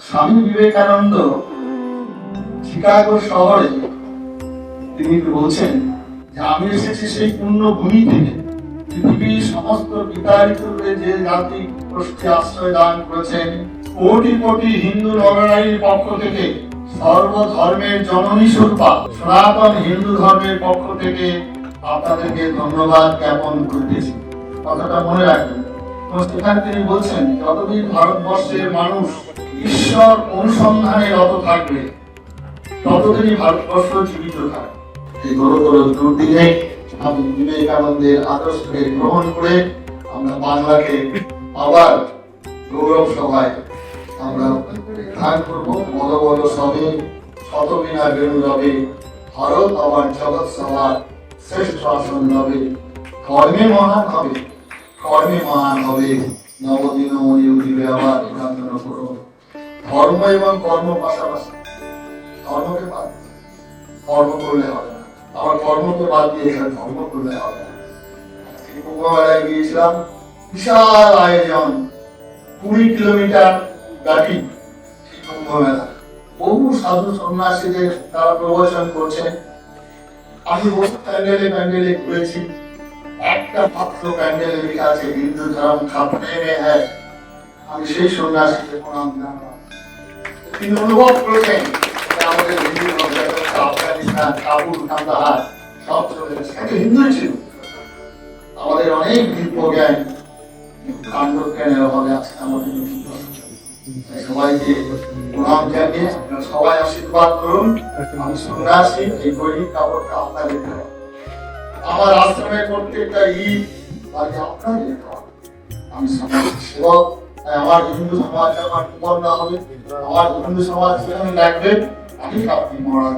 Swami Vivekananda Chicago শহরে তিনি বলছেন যে আমি এসেছি সেই পূর্ণ থেকে। পৃথিবীর সমস্ত বিতাড়িতকে যে জাতি গোষ্ঠী আশ্রয় দান করেছেন, কোটি কোটি হিন্দু নরনারীর পক্ষ থেকে সর্বধর্মের জননী স্বরূপা, সনাতন হিন্দু ধর্মের পক্ষ থেকে আপনাদেরকে ধন্যবাদ জ্ঞাপন করতেছি। কথাটা মনে রাখবেন। সেখানে তিনি বলছেন, যতদিন ভারতবর্ষের মানুষ ঈশ্বর অনুসন্ধানে রত থাকবে ততদিনই ভারতবর্ষ জীবিত থাকবে এই গুরুতর দুর্দিনে আমি বিবেকানন্দের আদর্শকে গ্রহণ করে আমরা বাংলাকে আবার গৌরব সভায় আমরা ধ্যান করব। বড় বড় সবে শতবিনা বেণু রবে, ভারত আবার জগৎ সভার শ্রেষ্ঠ আসন রবে। কর্মে মহান হবে, কর্মে মহান হবে। নবদিন মনি উঠিবে আবার প্রার্থনা ধর্ম এবং কর্ম পাশাপাশি। ধর্মকে বাদ। কর্ম করলে হবে না। আমার কর্মকে বাদ দিয়ে এখানে ধর্ম করলে হবে না। গিয়েছিলাম, বিশাল আয়োজন, কুড়ি কিলোমিটার ব্যাপী এই কুম্ভ মেলা বহু সাধু সন্ন্যাসীদের তারা প্রবচন করছেন আমি বহু প্যান্ডেলে প্যান্ডেলে ঘুরেছি। একটা মাত্র প্যান্ডেলে লেখা আছে, হিন্দু ধর্ম খাপনে মে হ্যায় আমি সেই সন্ন্যাসীকে প্রণাম জানালাম। তিনি অনুভব করেছেন আমাদের আফগানিস্তান কাবুল, কান্দাহার, সব চলে গেছে। ছিল। আমাদের অনেক দিব্য জ্ঞান কাণ্ড জ্ঞানের অভাবে আমাদের সবাইকে প্রণাম জানিয়ে সবাই আশীর্বাদ করুন। আমি সন্ন্যাসী এই গরিব কাপড়টা আপনাদের আমার আশ্রমের প্রত্যেকটা ঈদ বাড়ি আপনাদের আমি সমাজ সেবক। আমার হিন্দু সমাজ আমার কুমাররা হবে আমার হিন্দু সমাজ সেখানে লাগবে আমি কাপড় মরার।